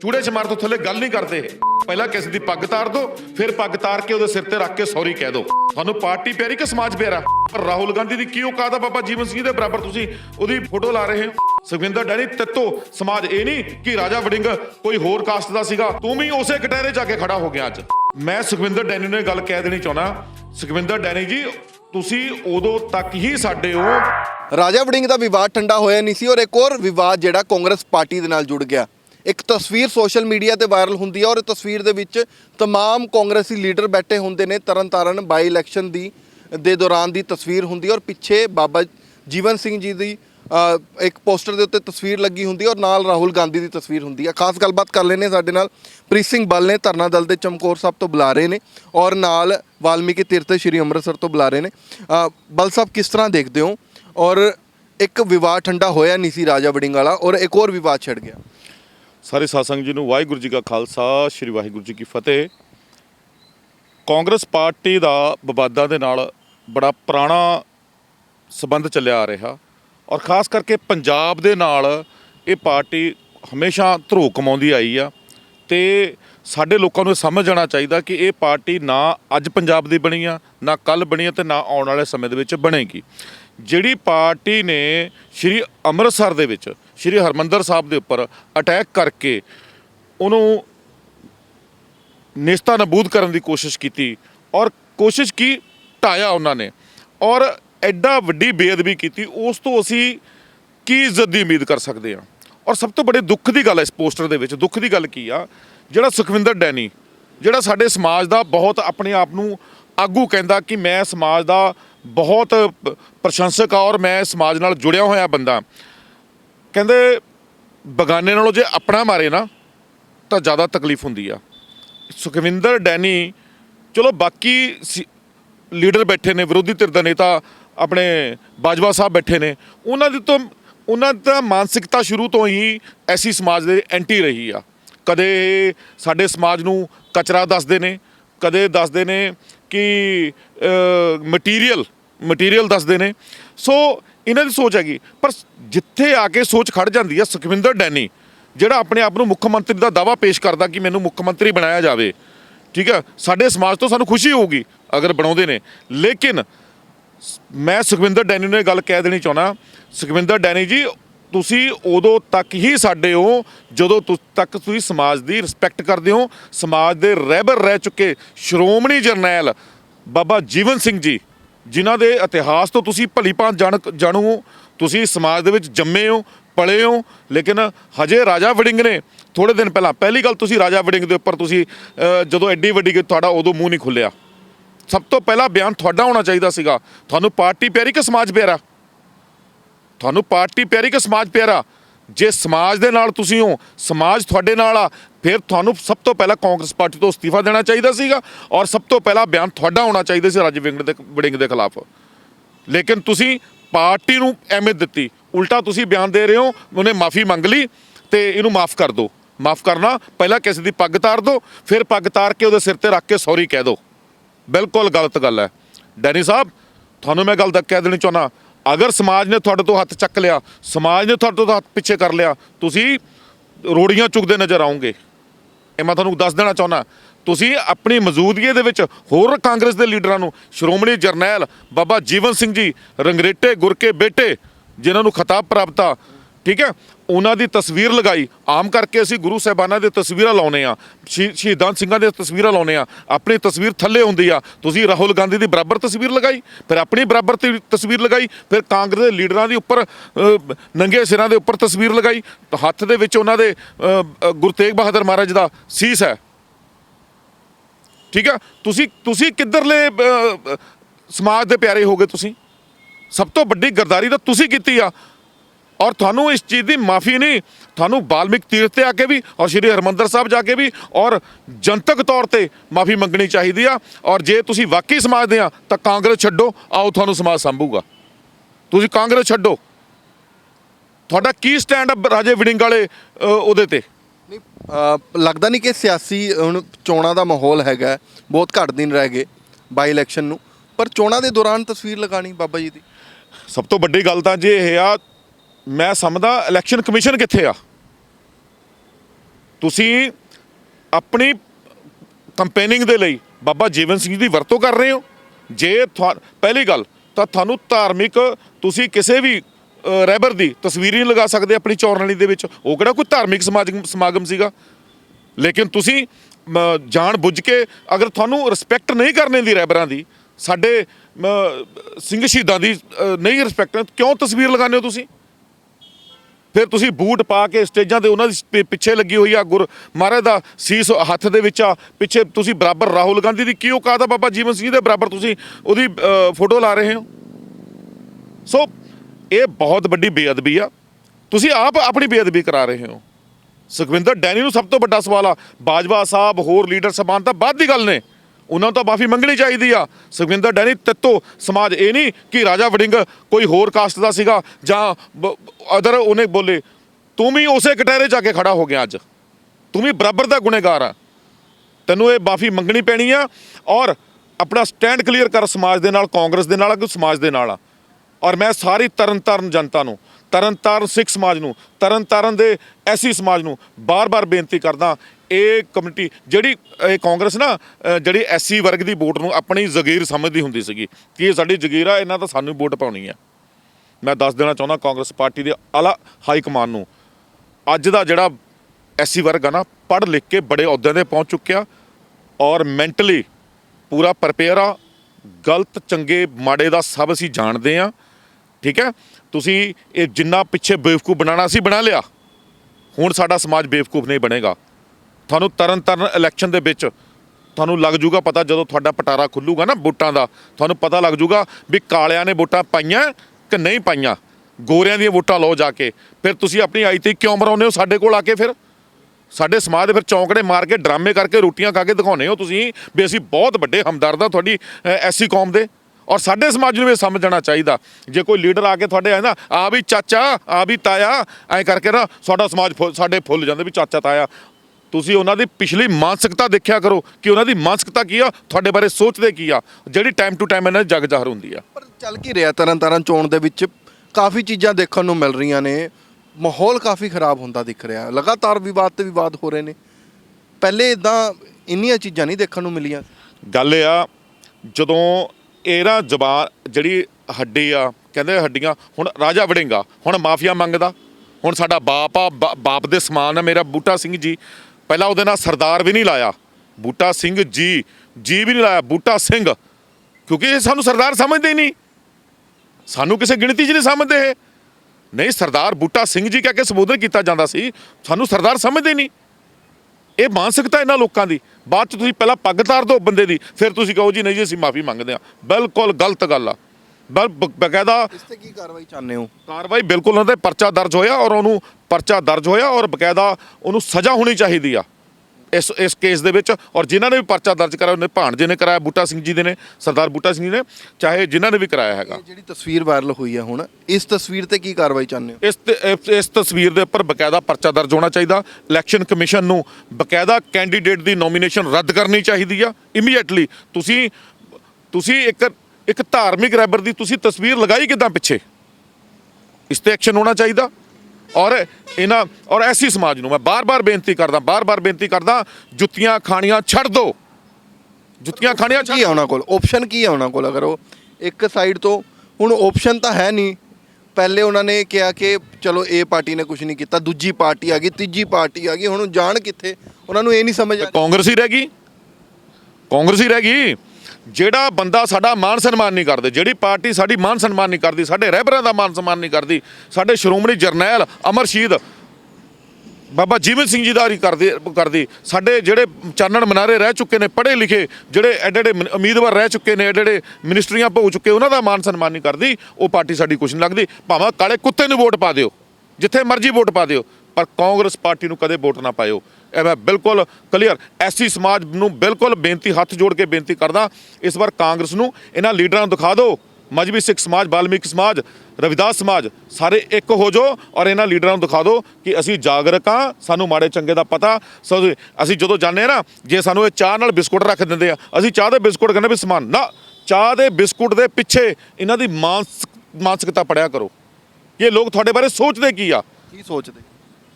ਚੂੜੇ ਚਮਾਰ ਤੋਂ ਥੱਲੇ ਗੱਲ ਨਹੀਂ ਕਰਦੇ। ਇਹ। ਪਹਿਲਾਂ ਕਿਸੇ ਦੀ ਪੱਗ ਤਾਰ ਦੋ, ਫਿਰ ਪੱਗ ਤਾਰ ਕੇ ਉਹਦੇ ਸਿਰ ਤੇ ਰੱਖ ਕੇ ਸੌਰੀ ਕਹਿ ਦੋ। ਤੁਹਾਨੂੰ ਪਾਰਟੀ ਪਿਆਰੀ ਕਿ ਸਮਾਜ ਪਿਆਰਾ? ਪਰ ਰਾਹੁਲ ਗਾਂਧੀ ਦੀ ਕੀ ਔਕਾਤ ਆ ਬਾਬਾ ਜੀਵਨ ਸਿੰਘ ਦੇ ਬਰਾਬਰ? ਤੁਸੀਂ ਉਹਦੀ ਫੋਟੋ ਲਾ ਰਹੇ ਹੋ। ਸੁਖਵਿੰਦਰ ਡੈਨੀ ਤੇਤੋ, ਸਮਾਜ ਇਹ ਨਹੀਂ ਕਿ ਰਾਜਾ ਵੜਿੰਗ ਕੋਈ ਹੋਰ ਕਾਸਟ ਦਾ ਸੀਗਾ। ਤੂੰ ਵੀ ਉਸੇ ਕਟਹਿਰੇ ਜਾ ਕੇ ਖੜਾ ਹੋ ਗਿਆ ਅੱਜ। ਮੈਂ ਸੁਖਵਿੰਦਰ ਡੈਨੀ ਨੂੰ ਇਹ ਗੱਲ ਕਹਿ ਦੇਣੀ ਚਾਹੁੰਦਾ। ਸੁਖਵਿੰਦਰ ਡੈਨੀ ਜੀ, ਤੁਸੀਂ ਉਦੋਂ ਤੱਕ ਹੀ ਸਾਡੇ ਹੋ। ਰਾਜਾ ਵੜਿੰਗ ਦਾ ਵਿਵਾਦ ਠੰਡਾ ਹੋਇਆ ਨਹੀਂ ਸੀ ਔਰ ਇੱਕ ਹੋਰ ਵਿਵਾਦ ਜਿਹੜਾ ਕਾਂਗਰਸ ਪਾਰਟੀ ਦੇ ਨਾਲ ਜੁੜ ਗਿਆ। ਇੱਕ ਤਸਵੀਰ ਸੋਸ਼ਲ ਮੀਡੀਆ ਤੇ ਵਾਇਰਲ ਹੁੰਦੀ ਹੈ ਔਰ ਇਹ ਤਸਵੀਰ ਦੇ ਵਿੱਚ तमाम ਕਾਂਗਰਸੀ ਲੀਡਰ ਬੈਠੇ ਹੁੰਦੇ ਨੇ ਤਰਨਤਾਰਨ ਬਾਈ ਇਲੈਕਸ਼ਨ ਦੀ ਦੇ ਦੌਰਾਨ ਦੀ ਤਸਵੀਰ ਹੁੰਦੀ ਹੈ ਔਰ ਪਿੱਛੇ ਬਾਬਾ ਜੀਵਨ ਸਿੰਘ ਜੀ ਦੀ ਅ, ਇੱਕ ਪੋਸਟਰ ਦੇ ਉੱਤੇ ਤਸਵੀਰ ਲੱਗੀ ਹੁੰਦੀ ਹੈ ਔਰ ਨਾਲ ਰਾਹੁਲ ਗਾਂਧੀ ਦੀ ਤਸਵੀਰ ਹੁੰਦੀ ਹੈ ਖਾਸ ਗੱਲਬਾਤ ਕਰ ਲੈਨੇ ਸਾਡੇ ਨਾਲ ਪ੍ਰੀਤ ਸਿੰਘ ਬਲ ਨੇ ਧਰਨਾ ਦਲ ਦੇ ਚਮਕੌਰ ਸਾਹਿਬ ਤੋਂ ਬੁਲਾ ਰਹੇ ਨੇ ਔਰ ਨਾਲ ਵਾਲਮੀਕੀ ਤੀਰਥ ਸ਼੍ਰੀ ਅੰਮ੍ਰਿਤਸਰ ਤੋਂ ਬੁਲਾ ਰਹੇ ਨੇ ਅ, ਬਲ ਸਾਹਿਬ ਕਿਸ ਤਰ੍ਹਾਂ ਦੇਖਦੇ ਹੋ ਔਰ ਇੱਕ ਵਿਵਾਦ ਠੰਡਾ ਹੋਇਆ ਨਹੀਂ ਸੀ ਰਾਜਾ ਵੜਿੰਗ ਵਾਲਾ ਔਰ ਇੱਕ ਹੋਰ ਵਿਵਾਦ ਛਿੜ ਗਿਆ ਸਾਰੇ ਸਾਸੰਗ ਜੀ ਨੂੰ ਵਾਹਿਗੁਰੂ ਜੀ ਕਾ ਖਾਲਸਾ, ਸ੍ਰੀ ਵਾਹਿਗੁਰੂ ਜੀ ਕੀ ਫਤਿਹ। ਕਾਂਗਰਸ ਪਾਰਟੀ ਦਾ ਵਿਵਾਦਾਂ ਦੇ ਨਾਲ ਬੜਾ ਪੁਰਾਣਾ ਸਬੰਧ ਚੱਲਿਆ ਆ ਰਿਹਾ ਔਰ ਖਾਸ ਕਰਕੇ ਪੰਜਾਬ ਦੇ ਨਾਲ ਇਹ ਪਾਰਟੀ ਹਮੇਸ਼ਾ ਧਰੋ ਕਮਾਉਂਦੀ ਆਈ ਆ ਤੇ ਸਾਡੇ ਲੋਕਾਂ ਨੂੰ ਇਹ ਸਮਝ ਜਾਣਾ ਚਾਹੀਦਾ ਕਿ ਇਹ ਪਾਰਟੀ ਨਾ ਅੱਜ ਪੰਜਾਬ ਦੀ ਬਣੀ ਆ, ਨਾ ਕੱਲ ਬਣੀ ਆ ਤੇ ਨਾ ਆਉਣ ਵਾਲੇ ਸਮੇਂ ਦੇ ਵਿੱਚ ਬਣੇਗੀ। ਜਿਹੜੀ ਪਾਰਟੀ ਨੇ ਸ਼੍ਰੀ ਅੰਮ੍ਰਿਤਸਰ ਦੇ ਵਿੱਚ ਸ਼੍ਰੀ ਹਰਮੰਦਰ ਸਾਹਿਬ ਦੇ ਉੱਪਰ ਅਟੈਕ ਕਰਕੇ ਉਹਨੂੰ ਨਿਸਤਾ ਨਬੂਦ ਕਰਨ ਦੀ ਕੋਸ਼ਿਸ਼ ਕੀਤੀ ਔਰ ਕੋਸ਼ਿਸ਼ ਕੀ ਢਾਇਆ ਉਹਨਾਂ ਨੇ ਔਰ ਐਡਾ ਵੱਡੀ ਬੇਅਦਬੀ ਕੀਤੀ, ਉਸ ਤੋਂ ਅਸੀਂ ਕੀ ਇੱਜ਼ਤ ਦੀ ਉਮੀਦ ਕਰ ਸਕਦੇ ਹਾਂ? ਔਰ ਸਭ ਤੋਂ ਬੜੇ ਦੁੱਖ ਦੀ ਗੱਲ ਇਸ ਪੋਸਟਰ ਦੇ ਵਿੱਚ, ਦੁੱਖ ਦੀ ਗੱਲ ਕੀ ਆ? ਜਿਹੜਾ ਸੁਖਵਿੰਦਰ ਡੈਨੀ, ਜਿਹੜਾ ਸਾਡੇ ਸਮਾਜ ਦਾ ਬਹੁਤ ਆਪਣੇ ਆਪ ਨੂੰ ਆਗੂ ਕਹਿੰਦਾ ਕਿ ਮੈਂ ਸਮਾਜ ਦਾ ਬਹੁਤ ਪ੍ਰਸ਼ੰਸਕ ਆ ਔਰ ਮੈਂ ਸਮਾਜ ਨਾਲ ਜੁੜਿਆ ਹੋਇਆ ਬੰਦਾ। ਕਹਿੰਦੇ ਬਗਾਨੇ ਨਾਲੋਂ ਜੇ ਆਪਣਾ ਮਾਰੇ ਨਾ, ਤਾਂ ਜ਼ਿਆਦਾ ਤਕਲੀਫ ਹੁੰਦੀ ਆ। ਸੁਖਵਿੰਦਰ, ਡੈਨੀ, ਚਲੋ ਬਾਕੀ ਸੀ- ਲੀਡਰ ਬੈਠੇ ਨੇ, ਵਿਰੋਧੀ ਧਿਰ ਦਾ ਨੇਤਾ ਆਪਣੇ ਬਾਜਵਾ ਸਾਹਿਬ ਬੈਠੇ ਨੇ, ਉਹਨਾਂ ਦੀ ਤੋਂ, ਉਹਨਾਂ ਦਾ ਮਾਨਸਿਕਤਾ ਸ਼ੁਰੂ ਤੋਂ ਹੀ ਐਸੀ ਸਮਾਜ ਦੇ ਐਂਟੀ ਰਹੀ ਆ। ਕਦੇ ਇਹ ਸਾਡੇ ਸਮਾਜ ਨੂੰ ਕਚਰਾ ਦੱਸਦੇ ਨੇ, ਕਦੇ ਦੱਸਦੇ ਨੇ ਕਿ ਮਟੀਰੀਅਲ ਮਟੀਰੀਅਲ ਦੱਸਦੇ ਨੇ। ਸੋ ਇਹਨਾਂ ਦੀ ਸੋਚ ਹੈਗੀ। ਪਰ ਜਿੱਥੇ ਆ ਕੇ ਸੋਚ ਖੜ ਜਾਂਦੀ ਹੈ ਸੁਖਵਿੰਦਰ ਡੈਨੀ, ਜਿਹੜਾ ਆਪਣੇ ਆਪ ਨੂੰ ਮੁੱਖ ਮੰਤਰੀ ਦਾ ਦਾਵਾ ਪੇਸ਼ ਕਰਦਾ ਕਿ ਮੈਨੂੰ ਮੁੱਖ ਮੰਤਰੀ ਬਣਾਇਆ ਜਾਵੇ। ਠੀਕ ਹੈ ਸਾਡੇ ਸਮਾਜ ਤੋਂ ਸਾਨੂੰ ਖੁਸ਼ੀ ਹੋਊਗੀ ਅਗਰ ਬਣਾਉਂਦੇ ਨੇ। ਲੇਕਿਨ ਮੈਂ ਸੁਖਵਿੰਦਰ ਡੈਨੀ ਨੂੰ ਇਹ ਗੱਲ ਕਹਿ ਦੇਣੀ ਚਾਹੁੰਦਾ। ਸੁਖਵਿੰਦਰ ਡੈਨੀ ਜੀ, ਤੁਸੀਂ ਉਦੋਂ ਤੱਕ ਹੀ ਸਾਡੇ ਹੋ, ਜਦੋਂ ਤੱਕ ਤੁਸੀਂ ਸਮਾਜ ਦੀ ਰਿਸਪੈਕਟ ਕਰਦੇ ਹੋ। ਸਮਾਜ ਦੇ ਰਹਿਬਰ ਰਹਿ ਚੁੱਕੇ। ਸ਼੍ਰੋਮਣੀ ਜਰਨੈਲ ਬਾਬਾ ਜੀਵਨ ਸਿੰਘ ਜੀ ਜਿਨ੍ਹਾਂ ਦੇ ਇਤਿਹਾਸ ਤੋਂ ਤੁਸੀਂ ਭਲੀ ਭਾਂਤ ਜਾਣ ਜਾਣੂ ਹੋ, ਤੁਸੀਂ ਸਮਾਜ ਦੇ ਵਿੱਚ ਜੰਮੇ ਹੋ, ਪਲੇ ਹੋ, ਲੇਕਿਨ ਹਜੇ ਰਾਜਾ ਵੜਿੰਗ ਨੇ ਥੋੜੇ ਦਿਨ ਪਹਿਲਾਂ ਪਹਿਲੀ ਗੱਲ ਤੁਸੀਂ ਰਾਜਾ ਵੜਿੰਗ ਦੇ ਉੱਪਰ ਤੁਸੀਂ ਜਦੋਂ ਐਡੀ ਵੱਡੀ ਗਈ ਤੁਹਾਡਾ ਉਦੋਂ ਮੂੰਹ ਨਹੀਂ ਖੁੱਲਿਆ। ਸਭ ਤੋਂ ਪਹਿਲਾ ਬਿਆਨ ਤੁਹਾਡਾ ਹੋਣਾ ਚਾਹੀਦਾ ਸੀਗਾ, ਤੁਹਾਨੂੰ ਪਾਰਟੀ ਪਿਆਰੀ ਕਿ ਸਮਾਜ ਪਿਆਰਾ? ਤੁਹਾਨੂੰ ਪਾਰਟੀ ਪਿਆਰੀ ਕਿ ਸਮਾਜ ਪਿਆਰਾ? ਜੇ ਸਮਾਜ ਦੇ ਨਾਲ ਤੁਸੀਂ ਹੋ, ਸਮਾਜ ਤੁਹਾਡੇ ਨਾਲ ਆ, ਫਿਰ ਤੁਹਾਨੂੰ ਸਭ ਤੋਂ ਪਹਿਲਾਂ ਕਾਂਗਰਸ ਪਾਰਟੀ ਤੋਂ ਅਸਤੀਫਾ ਦੇਣਾ ਚਾਹੀਦਾ ਸੀਗਾ ਔਰ ਸਭ ਤੋਂ ਪਹਿਲਾਂ ਬਿਆਨ ਤੁਹਾਡਾ ਹੋਣਾ ਚਾਹੀਦਾ ਸੀ ਰਾਜ ਵਿੰਗ ਦੇ ਵੜਿੰਗ ਦੇ ਖਿਲਾਫ। ਲੇਕਿਨ ਤੁਸੀਂ ਪਾਰਟੀ ਨੂੰ ਅਹਿਮੀਅਤ ਦਿੱਤੀ। ਉਲਟਾ ਤੁਸੀਂ ਬਿਆਨ ਦੇ ਰਹੇ ਹੋ, ਉਹਨੇ ਮਾਫੀ ਮੰਗ ਲਈ ਤੇ ਇਹਨੂੰ ਮਾਫ ਕਰ ਦਿਓ। ਮਾਫ ਕਰਨਾ, ਪਹਿਲਾਂ ਕਿਸੇ ਦੀ ਪੱਗ ਤਾਰ ਦਿਓ, ਫਿਰ ਪੱਗ ਤਾਰ ਕੇ ਉਹਦੇ ਸਿਰ ਤੇ ਰੱਖ ਕੇ ਸੌਰੀ ਕਹਿ ਦਿਓ। ਬਿਲਕੁਲ ਗਲਤ ਗੱਲ ਹੈ। ਡੈਨੀ ਸਾਹਿਬ, ਤੁਹਾਨੂੰ ਮੈਂ ਗੱਲ ਦਾ ਕਹਿ ਦੇਣੀ ਚਾਹੁੰਦਾ ਅਗਰ ਸਮਾਜ ਨੇ ਤੁਹਾਡੇ ਤੋਂ ਹੱਥ ਚੱਕ ਲਿਆ, ਸਮਾਜ ਨੇ ਤੁਹਾਡੇ ਤੋਂ ਹੱਥ ਪਿੱਛੇ ਕਰ ਲਿਆ, ਤੁਸੀਂ ਰੋੜੀਆਂ ਚੁੱਕਦੇ ਨਜ਼ਰ ਆਉਂਗੇ ਇਹ ਮੈਂ ਤੁਹਾਨੂੰ ਦੱਸ ਦੇਣਾ ਚਾਹੁੰਦਾ, ਤੁਸੀਂ ਆਪਣੀ ਮੌਜੂਦਗੀ ਦੇ ਵਿੱਚ ਹੋਰ ਕਾਂਗਰਸ ਦੇ ਲੀਡਰਾਂ ਨੂੰ, ਸ਼੍ਰੋਮਣੀ ਜਰਨੈਲ ਬਾਬਾ ਜੀਵਨ ਸਿੰਘ ਜੀ, ਰੰਗਰੇਟੇ ਗੁਰਕੇ ਬੇਟੇ, ਜਿਨ੍ਹਾਂ ਨੂੰ ਖਿਤਾਬ ਪ੍ਰਾਪਤ ਆ, ਠੀਕ ਹੈ? ਉਹਨਾਂ ਦੀ ਤਸਵੀਰ ਲਗਾਈ। ਆਮ ਕਰਕੇ ਅਸੀਂ ਗੁਰੂ ਸਾਹਿਬਾਨਾਂ ਦੀ ਤਸਵੀਰਾਂ ਲਾਉਨੇ ਆ ਸ਼ਹੀਦਾਂ ਸਿੰਘਾਂ ਦੀਆਂ ਤਸਵੀਰਾਂ ਲਾਉਨੇ ਆ ਆਪਣੀ ਤਸਵੀਰ ਥੱਲੇ ਹੁੰਦੀ ਆ। ਤੁਸੀਂ ਰਾਹੁਲ ਗਾਂਧੀ ਦੀ ਬਰਾਬਰ ਤਸਵੀਰ ਲਗਾਈ, ਫਿਰ ਆਪਣੀ ਬਰਾਬਰ ਤੇ, ਤਸਵੀਰ ਲਗਾਈ, ਫਿਰ ਕਾਂਗਰਸ ਦੇ ਲੀਡਰਾਂ ਦੀ ਉੱਪਰ ਨੰਗੇ ਸਿਰਾਂ ਦੇ ਉੱਪਰ ਤਸਵੀਰ ਲਗਾਈ। ਹੱਥ ਦੇ ਵਿੱਚ ਉਹਨਾਂ ਦੇ ਗੁਰੂ ਤੇਗ ਬਹਾਦਰ ਮਹਾਰਾਜ ਦਾ ਸੀਸ ਹੈ। ਠੀਕ ਆ? ਤੁਸੀਂ ਤੁਸੀਂ ਕਿੱਧਰਲੇ ਸਮਾਜ ਦੇ ਪਿਆਰੇ ਹੋਗੇ ਤੁਸੀਂ? ਸਭ ਤੋਂ ਵੱਡੀ ਗਰਦਾਰੀ ਤਾਂ ਤੁਸੀਂ ਕੀਤੀ ਆ। ਔਰ ਤੁਹਾਨੂੰ ਇਸ ਚੀਜ਼ ਦੀ ਮਾਫੀ ਨਹੀਂ ਤੁਹਾਨੂੰ ਬਾਲਮਿਕ ਤੀਰਥ ਤੇ ਆ ਕੇ ਵੀ ਔਰ ਸ਼੍ਰੀ ਹਰਮੰਦਰ ਸਾਹਿਬ ਜਾ ਕੇ ਵੀ ਔਰ ਜਨਤਕ ਤੌਰ ਤੇ ਮਾਫੀ ਮੰਗਣੀ ਚਾਹੀਦੀ ਆ ਔਰ ਜੇ ਤੁਸੀਂ ਵਾਕਈ ਸਮਾਜ ਦੇ ਆ ਤਾਂ ਕਾਂਗਰਸ ਛੱਡੋ ਆਓ ਤੁਹਾਨੂੰ ਸਮਾਜ ਸੰਭੂਗਾ। ਤੁਸੀਂ ਕਾਂਗਰਸ ਛੱਡੋ। ਤੁਹਾਡਾ ਕੀ ਸਟੈਂਡ ਆ ਰਾਜੇ ਵਿਡਿੰਗ ਵਾਲੇ ਉਹਦੇ ਤੇ? ਨਹੀਂ ਲੱਗਦਾ ਨਹੀਂ ਕਿ ਸਿਆਸੀ ਹੁਣ ਚੋਣਾਂ ਦਾ ਮਾਹੌਲ ਹੈਗਾ। ਬਹੁਤ ਘੱਟ ਦਿਨ ਰਹਿ ਗਏ ਬਾਈ ਇਲੈਕਸ਼ਨ ਨੂੰ। ਪਰ ਚੋਣਾਂ ਦੇ ਦੌਰਾਨ ਤਸਵੀਰ ਲਗਾਣੀ ਬਾਬਾ ਜੀ ਦੀ। ਸਭ ਤੋਂ ਵੱਡੀ ਗੱਲ ਤਾਂ ਜੇ ਇਹ ਆ ਮੈਂ ਸਮਝਦਾ ਇਲੈਕਸ਼ਨ ਕਮਿਸ਼ਨ ਕਿੱਥੇ ਆ? ਤੁਸੀਂ ਆਪਣੀ ਕੰਪੇਨਿੰਗ ਦੇ ਲਈ ਬਾਬਾ ਜੀਵਨ ਸਿੰਘ ਦੀ ਵਰਤੋਂ ਕਰ ਰਹੇ ਹੋ। ਜੇ ਤੁਹਾ- ਪਹਿਲੀ ਗੱਲ ਤਾਂ ਤੁਹਾਨੂੰ ਧਾਰਮਿਕ ਤੁਸੀਂ ਕਿਸੇ ਵੀ ਅ, ਰਹਿਬਰ ਦੀ ਤਸਵੀਰ ਨਹੀਂ ਲਗਾ ਸਕਦੇ ਆਪਣੀ ਚੋਣ ਚੌਰਨਾਲੀ ਦੇ ਵਿੱਚ। ਉਹ ਕਿਹੜਾ ਕੋਈ ਧਾਰਮਿਕ ਸਮਾਗਮ ਸਮਾਗਮ ਸੀਗਾ? ਲੇਕਿਨ ਤੁਸੀਂ ਜਾਣ ਬੁੱਝ ਕੇ ਅਗਰ ਤੁਹਾਨੂੰ ਰਿਸਪੈਕਟ ਨਹੀਂ ਕਰਨੇ ਦੀ ਰਹਿਬਰਾਂ ਦੀ ਸਾਡੇ ਸਿੰਘ ਸ਼ਹੀਦਾਂ ਦੀ ਨਹੀਂ ਰਿਸਪੈਕਟ ਕਿਉਂ ਤਸਵੀਰ ਲਗਾਉਂਦੇ ਹੋ ਤੁਸੀਂ? ਫਿਰ ਤੁਸੀਂ ਬੂਟ ਪਾ ਕੇ ਸਟੇਜਾਂ ਤੇ ਉਹਨਾਂ ਦੀ ਪਿ- ਪਿੱਛੇ ਲੱਗੀ ਹੋਈ ਆ ਗੁਰ ਮਹਾਰਾਜ ਦਾ ਸੀਸ ਹੱਥ ਦੇ ਵਿੱਚ ਆ। ਪਿੱਛੇ ਤੁਸੀਂ ਬਰਾਬਰ ਰਾਹੁਲ ਗਾਂਧੀ ਦੀ ਕੀ ਔਕਾਤ ਆ ਬਾਬਾ ਜੀਵਨ ਸਿੰਘ ਦੇ ਬਰਾਬਰ ਤੁਸੀਂ ਉਹਦੀ ਫੋਟੋ ਲਾ ਰਹੇ ਹੋ? ਸੋ ਇਹ ਬਹੁਤ ਵੱਡੀ ਬੇਅਦਬੀ ਆ। ਤੁਸੀਂ ਆਪ ਆਪਣੀ ਬੇਅਦਬੀ ਕਰਾ ਰਹੇ ਹੋ। ਸੁਖਵਿੰਦਰ, ਡੈਨੀ ਨੂੰ ਸਭ ਤੋਂ ਵੱਡਾ ਸਵਾਲ ਆ। ਬਾਜਵਾ ਸਾਹਿਬ, ਹੋਰ ਲੀਡਰ ਸਬਾਨ ਤਾਂ ਬਾਅਦ ਦੀ ਗੱਲ ਨੇ। ਉਹਨਾਂ ਤੋਂ ਮਾਫੀ ਮੰਗਣੀ ਚਾਹੀਦੀ ਆ। ਸੁਖਵਿੰਦਰ, ਡੈਨੀ, ਤਿੱਤੋ, ਸਮਾਜ, ਇਹ ਨਹੀਂ ਕਿ ਰਾਜਾ ਵੜਿੰਗ ਕੋਈ ਹੋਰ ਕਾਸਟ ਦਾ ਸੀਗਾ ਜਾਂ ਅਦਰ ਉਹਨੇ ਬੋਲੇ। ਤੂੰ ਵੀ ਉਸੇ ਕਟਹਿਰੇ ਜਾ ਕੇ ਖੜਾ ਹੋ ਗਿਆ ਅੱਜ। ਤੂੰ ਵੀ ਬਰਾਬਰ ਦਾ ਗੁਨੇਗਾਰ ਆ। ਤੈਨੂੰ ਇਹ ਮਾਫੀ ਮੰਗਣੀ ਪੈਣੀ ਆ ਔਰ ਆਪਣਾ ਸਟੈਂਡ ਕਲੀਅਰ ਕਰ ਸਮਾਜ ਦੇ ਨਾਲ, ਕਾਂਗਰਸ ਦੇ ਨਾਲ ਕਿ ਸਮਾਜ ਦੇ ਨਾਲ। ਆ ਔਰ ਮੈਂ ਸਾਰੀ ਤਰਨਤਾਰਨ ਜਨਤਾ ਨੂੰ, ਤਰਨਤਾਰਨ ਸਿੱਖ ਸਮਾਜ ਨੂੰ, ਤਰਨਤਾਰਨ ਦੇ ਐਸੀ ਸਮਾਜ ਨੂੰ ਬਾਰ-ਬਾਰ ਬੇਨਤੀ ਕਰਦਾ ਇਹ ਕਮੇਟੀ ਜਿਹੜੀ ਇਹ ਕਾਂਗਰਸ ਨਾ ਅ, ਜਿਹੜੀ ਐਸੀ ਵਰਗ ਦੀ ਵੋਟ ਨੂੰ ਆਪਣੀ ਜ਼ਗੀਰ ਸਮਝਦੀ ਹੁੰਦੀ ਸੀਗੀ ਕਿ ਇਹ ਸਾਡੀ ਜ਼ਗੀਰ ਆ ਇਹਨਾਂ ਤਾਂ ਸਾਨੂੰ ਵੋਟ ਪਾਉਣੀ ਆ। ਮੈਂ ਦੱਸ ਦੇਣਾ ਚਾਹੁੰਦਾ ਕਾਂਗਰਸ ਪਾਰਟੀ ਦੇ ਆਲਾ ਹਾਈ ਕਮਾਨ ਨੂੰ ਅੱਜ ਦਾ ਜਿਹੜਾ ਐਸੀ ਵਰਗ ਆ ਨਾ ਪੜ੍ਹ ਲਿਖ ਕੇ ਬੜੇ ਅਹੁਦਿਆਂ ਤੇ ਪਹੁੰਚ ਚੁੱਕਿਆ ਔਰ ਮੈਂਟਲੀ ਪੂਰਾ ਪ੍ਰਪੇਅਰ ਆ ਗਲਤ ਚੰਗੇ ਮਾੜੇ ਦਾ ਸਭ ਅਸੀਂ ਜਾਣਦੇ ਆ ਠੀਕ ਹੈ? ਤੁਸੀਂ ਇਹ ਜਿੰਨਾ ਪਿੱਛੇ ਬੇਵਕੂਫ ਬਣਾਉਣਾ ਸੀ ਬਣਾ ਲਿਆ ਹੁਣ ਸਾਡਾ ਸਮਾਜ ਬੇਵਕੂਫ ਨਹੀਂ ਬਣੇਗਾ। ਤੁਹਾਨੂੰ ਤਰਨ ਤਰਨ ਇਲੈਕਸ਼ਨ ਦੇ ਵਿੱਚ ਤੁਹਾਨੂੰ ਲੱਗ ਜੂਗਾ ਪਤਾ ਜਦੋਂ ਤੁਹਾਡਾ ਪਟਾਰਾ ਖੁੱਲੂਗਾ ਨਾ ਵੋਟਾਂ ਦਾ, ਤੁਹਾਨੂੰ ਪਤਾ ਲੱਗ ਜੂਗਾ ਵੀ ਕਾਲਿਆਂ ਨੇ ਵੋਟਾਂ ਪਾਈਆਂ ਕਿ ਨਹੀਂ ਪਾਈਆਂ। ਗੋਰਿਆਂ ਦੀਆਂ ਵੋਟਾਂ ਲਓ ਜਾ ਕੇ। ਫਿਰ ਤੁਸੀਂ ਆਪਣੀ ਆਈ ਤੇ ਕਿਉਂ ਮਰਾਉਂਦੇ ਹੋ ਸਾਡੇ ਕੋਲ ਆ ਕੇ ਫਿਰ? ਸਾਡੇ ਸਮਾਜ ਦੇ ਫਿਰ ਚੌਂਕੜੇ ਮਾਰ ਕੇ, ਡਰਾਮੇ ਕਰਕੇ, ਰੋਟੀਆਂ ਖਾ ਕੇ ਦਿਖਾਉਂਦੇ ਹੋ ਤੁਸੀਂ ਵੀ ਅਸੀਂ ਬਹੁਤ ਵੱਡੇ ਹਮਦਰਦ ਆ ਤੁਹਾਡੀ ਐਸੀ ਕੌਮ ਦੇ। ਔਰ ਸਾਡੇ ਸਮਾਜ ਨੂੰ ਇਹ ਸਮਝਣਾ ਚਾਹੀਦਾ। ਜੇ ਕੋਈ ਲੀਡਰ ਆ ਕੇ ਤੁਹਾਡੇ ਆਂਦਾ ਆ ਵੀ ਚਾਚਾ, ਆ ਵੀ ਤਾਇਆ, ਐ ਕਰਕੇ ਨਾ ਸਾਡਾ ਸਮਾਜ ਫੁੱਲ- ਸਾਡੇ ਫੁੱਲ ਜਾਂਦੇ ਵੀ ਚਾਚਾ, ਤਾਇਆ। ਤੁਸੀਂ ਉਹਨਾਂ ਦੀ ਪਿਛਲੀ ਮਾਨਸਿਕਤਾ ਦੇਖਿਆ ਕਰੋ ਕਿ ਉਹਨਾਂ ਦੀ ਮਾਨਸਿਕਤਾ ਕੀ ਆ ਤੁਹਾਡੇ ਬਾਰੇ ਸੋਚਦੇ ਕੀ ਆ ਜਿਹੜੀ ਟਾਈਮ ਟੂ ਟਾਈਮ ਇਹਨਾਂ ਦੀ ਜਗ ਜ਼ਾਹਰ ਹੁੰਦੀ ਆ। ਪਰ ਚੱਲ ਕੀ ਰਿਹਾ ਤਰਨ ਤਾਰਨ ਚੋਣ ਦੇ ਵਿੱਚ? ਕਾਫੀ ਚੀਜ਼ਾਂ ਦੇਖਣ ਨੂੰ ਮਿਲ ਰਹੀਆਂ ਨੇ। ਮਾਹੌਲ ਕਾਫੀ ਖਰਾਬ ਹੁੰਦਾ ਦਿਖ ਰਿਹਾ। ਲਗਾਤਾਰ ਵਿਵਾਦ ਤੇ ਵਿਵਾਦ ਹੋ ਰਹੇ ਨੇ। ਪਹਿਲੇ ਇਦਾਂ ਇੰਨੀਆਂ ਚੀਜ਼ਾਂ ਨਹੀਂ ਦੇਖਣ ਨੂੰ ਮਿਲੀਆਂ। ਗੱਲ ਇਹ ਆ ਜਦੋਂ ਇਹਦਾ ਜ਼ਬਾਨ ਜਿਹੜੀ ਹੱਡੀ ਆ ਕਹਿੰਦੇ ਹੱਡੀਆਂ ਹੁਣ ਰਾਜਾ ਵੜਿੰਗਾ ਹੁਣ ਮਾਫੀਆ ਮੰਗਦਾ। ਹੁਣ ਸਾਡਾ ਬਾਪ ਆ ਬਾਪ ਦੇ ਸਮਾਨ ਆ ਮੇਰਾ ਬੂਟਾ ਸਿੰਘ ਜੀ। ਪਹਿਲਾਂ ਉਹਦੇ ਨਾਲ ਸਰਦਾਰ ਵੀ ਨਹੀਂ ਲਾਇਆ। ਬੂਟਾ ਸਿੰਘ ਜੀ ਜੀ ਵੀ ਨਹੀਂ ਲਾਇਆ, ਬੂਟਾ ਸਿੰਘ। ਕਿਉਂਕਿ ਇਹ ਸਾਨੂੰ ਸਰਦਾਰ ਸਮਝਦੇ ਹੀ ਨਹੀਂ। ਸਾਨੂੰ ਕਿਸੇ ਗਿਣਤੀ 'ਚ ਨਹੀਂ ਸਮਝਦੇ ਇਹ। ਨਹੀਂ, ਸਰਦਾਰ ਬੂਟਾ ਸਿੰਘ ਜੀ ਕਹਿ ਕੇ ਸੰਬੋਧਨ ਕੀਤਾ ਜਾਂਦਾ ਸੀ, ਸਾਨੂੰ ਸਰਦਾਰ ਸਮਝਦੇ ਨਹੀਂ। ਇਹ ਮਾਨਸਿਕਤਾ ਇਹਨਾਂ ਲੋਕਾਂ ਦੀ। ਬਾਅਦ ਚ ਤੁਸੀਂ ਪਹਿਲਾਂ ਪੱਗ ਤਾਰ ਦਿਓ ਬੰਦੇ ਦੀ, ਫਿਰ ਤੁਸੀਂ ਕਹੋ ਜੀ, ਨਹੀਂ ਜੀ, ਅਸੀਂ ਮਾਫੀ ਮੰਗਦੇ ਹਾਂ। ਬਿਲਕੁਲ ਗਲਤ ਗੱਲ ਆ। ਬਲ ਬ- ਬਕਾਇਦਾ ਇਸ ਤੇ ਕੀ ਕਾਰਵਾਈ ਚਾਹੁੰਦੇ ਹੋ? ਕਾਰਵਾਈ ਬਿਲਕੁਲ ਉਹਨਾਂ ਤੇ ਪਰਚਾ ਦਰਜ ਹੋਇਆ ਔਰ ਉਹਨੂੰ ਪਰਚਾ ਦਰਜ ਹੋਇਆ ਔਰ ਬਕਾਇਦਾ ਉਹਨੂੰ ਸਜ਼ਾ ਹੋਣੀ ਚਾਹੀਦੀ ਆ। ਇਸ ਇਸ ਕੇਸ ਦੇ ਵਿੱਚ ਔਰ ਜਿਨ੍ਹਾਂ ਨੇ ਵੀ ਪਰਚਾ ਦਰਜ ਕਰਾਇਆ ਉਹਨੇ ਭਾਣਜੇ ਨੇ ਕਰਾਇਆ ਬੂਟਾ ਸਿੰਘ ਜੀ ਦੇ ਨੇ ਸਰਦਾਰ ਬੂਟਾ ਸਿੰਘ ਜੀ ਨੇ ਚਾਹੇ ਜਿਨ੍ਹਾਂ ਨੇ ਵੀ ਕਰਾਇਆ ਹੈਗਾ। ਇਹ ਜਿਹੜੀ ਤਸਵੀਰ ਵਾਇਰਲ ਹੋਈ ਹੈ ਹੁਣ ਇਸ ਤਸਵੀਰ ਤੇ ਕੀ ਕਾਰਵਾਈ ਚਾਹੁੰਦੇ ਹੋ? ਇਸ ਤੇ- ਇਸ- ਇਸ ਤਸਵੀਰ ਦੇ ਉੱਪਰ ਬਕਾਇਦਾ ਪਰਚਾ ਦਰਜ ਹੋਣਾ ਚਾਹੀਦਾ। ਇਲੈਕਸ਼ਨ ਕਮਿਸ਼ਨ ਨੂੰ ਬਕਾਇਦਾ ਕੈਂਡੀਡੇਟ ਦੀ ਨੋਮੀਨੇਸ਼ਨ ਰੱਦ ਕਰਨੀ ਚਾਹੀਦੀ ਆ। ਇਮੀਡੀਏਟਲੀ ਤੁਸੀਂ ਤੁਸੀਂ ਇੱਕ ਇੱਕ ਧਾਰਮਿਕ ਰੈਬਰ ਦੀ ਤੁਸੀਂ ਤਸਵੀਰ ਲਗਾਈ ਕਿਦਾਂ ਪਿੱਛੇ? ਇਸ ਤੇ ਐਕਸ਼ਨ ਹੋਣਾ ਚਾਹੀਦਾ? ਔਰ ਇਹਨਾਂ ਔਰ ਐਸੀ ਸਮਾਜ ਨੂੰ ਮੈਂ ਬਾਰ-ਬਾਰ ਬੇਨਤੀ ਕਰਦਾ ਬਾਰ-ਬਾਰ ਬੇਨਤੀ ਕਰਦਾ ਜੁੱਤੀਆਂ ਖਾਣੀਆਂ ਛੱਡ ਦਿਓ ਜੁੱਤੀਆਂ ਖਾਣੀਆਂ ਕੀ ਹੈ ਉਹਨਾਂ ਕੋਲ? ਆਪਸ਼ਨ ਕੀ ਹੈ ਉਹਨਾਂ ਕੋਲ? ਅਗਰ ਉਹ ਇੱਕ ਸਾਈਡ ਤੋਂ ਹੁਣ ਆਪਸ਼ਨ ਤਾਂ ਹੈ ਨਹੀਂ। ਪਹਿਲੇ ਉਹਨਾਂ ਨੇ ਕਿਹਾ ਕਿ ਚਲੋ ਇਹ ਪਾਰਟੀ ਨੇ ਕੁਝ ਨਹੀਂ ਕੀਤਾ ਦੂਜੀ ਪਾਰਟੀ ਆ ਗਈ ਤੀਜੀ ਪਾਰਟੀ ਆ ਗਈ ਹੁਣ ਜਾਣ ਕਿੱਥੇ? ਉਹਨਾਂ ਨੂੰ ਇਹ ਨਹੀਂ ਸਮਝ ਆ ਕਾਂਗਰਸ ਹੀ ਰਹਿ ਗਈ। ਕਾਂਗਰਸ ਹੀ ਰਹਿ ਗਈ। ਜਿਹੜਾ ਬੰਦਾ ਸਾਡਾ ਮਾਨ ਸਨਮਾਨ ਨਹੀਂ ਕਰਦੇ, ਜਿਹੜੀ ਪਾਰਟੀ ਸਾਡੀ ਮਾਨ ਸਨਮਾਨ ਨਹੀਂ ਕਰਦੀ, ਸਾਡੇ ਰਹਿਬਰਾਂ ਦਾ ਮਾਨ ਸਨਮਾਨ ਨਹੀਂ ਕਰਦੀ, ਸਾਡੇ ਸ਼੍ਰੋਮਣੀ ਜਰਨੈਲ ਅਮਰ ਸ਼ਹੀਦ ਬਾਬਾ ਜੀਵਨ ਸਿੰਘ ਜੀ ਦਾ ਹੀ ਕਰਦੀ ਕਰਦੀ। ਸਾਡੇ ਜਿਹੜੇ ਚਾਨਣ ਮਨਾਰੇ ਰਹਿ ਚੁੱਕੇ ਨੇ, ਪੜ੍ਹੇ ਲਿਖੇ, ਜਿਹੜੇ ਐਡੇ ਐਡੇ ਉਮੀਦਵਾਰ ਰਹਿ ਚੁੱਕੇ ਨੇ, ਐਡੇ ਐਡੇ ਮਿਨਿਸਟਰੀਆਂ ਭੋਗ ਚੁੱਕੇ, ਉਹਨਾਂ ਦਾ ਮਾਨ ਸਨਮਾਨ ਨਹੀਂ ਕਰਦੀ, ਉਹ ਪਾਰਟੀ ਸਾਡੀ ਕੁਛ ਨਹੀਂ ਲੱਗਦੀ। ਭਾਵੇਂ ਕਾਲੇ ਕੁੱਤੇ ਨੂੰ ਵੋਟ ਪਾ ਦਿਓ, ਜਿੱਥੇ ਮਰਜ਼ੀ ਵੋਟ ਪਾ ਦਿਓ ਪਰ ਕਾਂਗਰਸ ਪਾਰਟੀ ਨੂੰ ਕਦੇ ਵੋਟ ਨਾ ਪਾਇਓ। ਇਹ ਮੈਂ ਬਿਲਕੁਲ ਕਲੀਅਰ ਐਸੀ ਸਮਾਜ ਨੂੰ ਬਿਲਕੁਲ ਬੇਨਤੀ, ਹੱਥ ਜੋੜ ਕੇ ਬੇਨਤੀ ਕਰਦਾ, ਇਸ ਵਾਰ ਕਾਂਗਰਸ ਨੂੰ ਇਹਨਾਂ ਲੀਡਰਾਂ ਨੂੰ ਦਿਖਾ ਦਿਓ। ਮਜਬੀ ਸਿੱਖ ਸਮਾਜ, ਬਾਲਮੀਕ ਸਮਾਜ, ਰਵਿਦਾਸ ਸਮਾਜ, ਸਾਰੇ ਇੱਕ ਹੋ ਜਾਓ ਔਰ ਇਹਨਾਂ ਲੀਡਰਾਂ ਨੂੰ ਦਿਖਾ ਦਿਓ ਕਿ ਅਸੀਂ ਜਾਗਰਕ ਹਾਂ, ਸਾਨੂੰ ਮਾੜੇ ਚੰਗੇ ਦਾ ਪਤਾ। ਸੋ ਅਸੀਂ ਜਦੋਂ ਜਾਂਦੇ ਆ ਨਾ, ਜੇ ਸਾਨੂੰ ਇਹ ਚਾਹ ਨਾਲ ਬਿਸਕੁਟ ਰੱਖ ਦਿੰਦੇ ਆ, ਅਸੀਂ ਚਾਹ ਦੇ ਬਿਸਕੁਟ ਕਹਿੰਦੇ ਵੀ ਸਮਾਨ, ਨਾ, ਚਾਹ ਦੇ ਬਿਸਕੁਟ ਦੇ ਪਿੱਛੇ ਇਹਨਾਂ ਦੀ ਮਾਨਸ ਮਾਨਸਿਕਤਾ ਪੜਿਆ ਕਰੋ। ਇਹ ਲੋਕ ਤੁਹਾਡੇ ਬਾਰੇ ਸੋਚਦੇ ਕੀ ਆ? ਕੀ ਸੋਚਦੇ?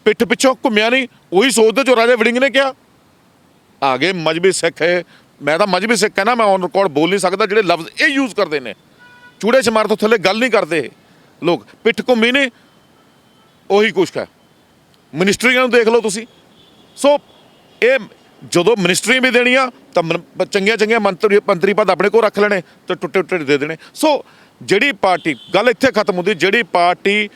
ਪਿੱਠ ਪਿੱਛੋਂ ਘੁੰਮਿਆ ਨਹੀਂ, ਉਹੀ ਸੋਚਦੇ ਜੋ ਰਾਜਾ ਵੜਿੰਗ ਨੇ ਕਿਹਾ। ਆਗੇ ਮਜਬੀ ਸਿੱਖ ਹੈ ਮੈਂ ਤਾਂ ਮਜਬੀ ਸਿੱਖ ਹੈ ਨਾ ਮੈਂ ਔਨ ਰਿਕਾਰਡ ਬੋਲ ਨਹੀਂ ਸਕਦਾ, ਜਿਹੜੇ ਲਫ਼ਜ਼ ਇਹ ਯੂਜ਼ ਕਰਦੇ ਨੇ। ਚੂੜੇ ਸ਼ਮਾਰ ਤੋਂ ਥੱਲੇ ਗੱਲ ਨਹੀਂ ਕਰਦੇ ਲੋਕ, ਪਿੱਠ ਘੁੰਮੀ ਨੇ ਉਹੀ ਕੁਛ ਹੈ। ਮਿਨਿਸਟਰੀਆਂ ਨੂੰ ਦੇਖ ਲਓ ਤੁਸੀਂ। ਸੋ, ਇਹ ਜਦੋਂ ਮਿਨਿਸਟਰੀ ਵੀ ਦੇਣੀਆਂ ਤਾਂ ਮਨ- ਚੰਗੀਆਂ ਚੰਗੀਆਂ ਮੰਤਰੀ ਮੰਤਰੀ ਪਦ ਆਪਣੇ ਕੋਲ ਰੱਖ ਲੈਣੇ ਤੇ ਟੁੱਟੇ ਟੁੱਟੇ ਦੇ ਦੇਣੇ। ਸੋ, ਜਿਹੜੀ ਪਾਰਟੀ ਗੱਲ ਇੱਥੇ ਖਤਮ ਹੁੰਦੀ, ਜਿਹੜੀ ਪਾਰਟੀ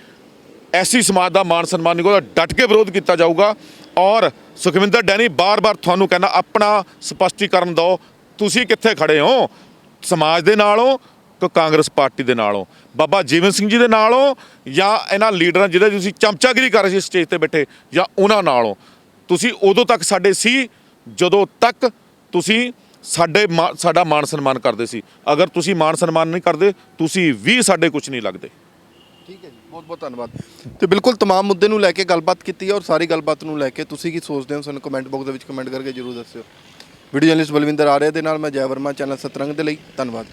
ਐਸੀ ਸਮਾਜ ਦਾ ਮਾਨ ਸਨਮਾਨ ਨਹੀਂ, ਉਹਦਾ ਡਟ ਕੇ ਵਿਰੋਧ ਕੀਤਾ ਜਾਊਗਾ। ਔਰ ਸੁਖਵਿੰਦਰ ਡੈਨੀ ਬਾਰ-ਬਾਰ ਤੁਹਾਨੂੰ ਕਹਿੰਦਾ ਆਪਣਾ ਸਪਸ਼ਟੀਕਰਨ ਦਿਓ। ਤੁਸੀਂ ਕਿੱਥੇ ਖੜੇ ਹੋ? ਸਮਾਜ ਦੇ ਨਾਲੋਂ ਕਿ ਕਾਂਗਰਸ ਪਾਰਟੀ ਦੇ ਨਾਲੋਂ? ਬਾਬਾ ਜੀਵਨ ਸਿੰਘ ਜੀ ਦੇ ਨਾਲੋਂ ਜਾਂ ਇਹਨਾਂ ਲੀਡਰਾਂ ਜਿਹਦੇ ਤੁਸੀਂ ਚਮਚਾਗਿਰੀ ਕਰ ਰਹੇ ਸੀ ਸਟੇਜ ਤੇ ਬੈਠੇ, ਜਾਂ ਉਹਨਾਂ ਨਾਲੋਂ? ਤੁਸੀਂ ਉਦੋਂ ਤੱਕ ਸਾਡੇ ਸੀ, ਜਦੋਂ ਤੱਕ ਤੁਸੀਂ ਸਾਡੇ ਮਾ- ਸਾਡਾ ਮਾਣ ਸਨਮਾਨ ਕਰਦੇ ਸੀ। ਅਗਰ ਤੁਸੀਂ ਮਾਣ ਸਨਮਾਨ ਨਹੀਂ ਕਰਦੇ, ਤੁਸੀਂ ਵੀ ਸਾਡੇ ਕੁਝ ਨਹੀਂ ਲੱਗਦੇ। ਬਹੁਤ ਬਹੁਤ ਧੰਨਵਾਦ ਤੇ ਬਿਲਕੁਲ तमाम ਮੁੱਦੇ ਨੂੰ ਲੈ ਕੇ ਗੱਲਬਾਤ ਕੀਤੀ ਹੈ ਔਰ ਸਾਰੀ ਗੱਲਬਾਤ ਨੂੰ ਲੈ ਕੇ ਤੁਸੀਂ ਕੀ ਸੋਚਦੇ ਹੋ ਸਾਨੂੰ ਕਮੈਂਟ ਬਾਕਸ ਦੇ ਵਿੱਚ ਕਮੈਂਟ ਕਰਕੇ ਜਰੂਰ ਦੱਸਿਓ ਵੀਡੀਓ ਜਰਨਲਿਸਟ ਬਲਵਿੰਦਰ ਆਰਿਆ ਦੇ ਨਾਲ ਮੈਂ ਜੈ ਵਰਮਾ ਚੈਨਲ ਸਤਰੰਗ ਦੇ ਲਈ ਧੰਨਵਾਦ